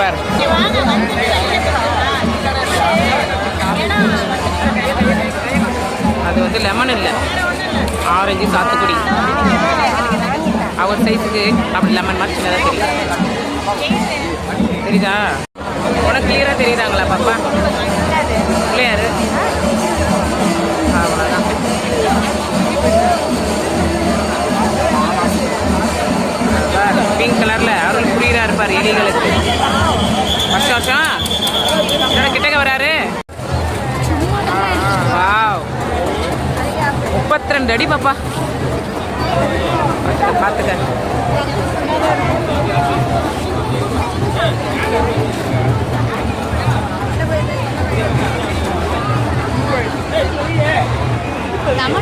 பேர். அது வந்து லெமன் இல்லை. ஆரஞ்சு சாத்துக்குடி. அவர் சைஸுக்கு அப்படி லெமன் மாதிரி சின்னதாக தெரியும். தெரியுதா? உனக்கு கிளியராக தெரியுதாங்களா பாப்பா? பிள்ளையாரு பிங்க் கலரில் அருள் புரியிறா இருப்பார் எலிகளுக்கு. வருஷம் வருஷம் என்னோட கிட்டக்க வராரு? வாவ். முப்பத்தி ரெண்டு அடி பாப்பா. பார்த்துக்க நம்ம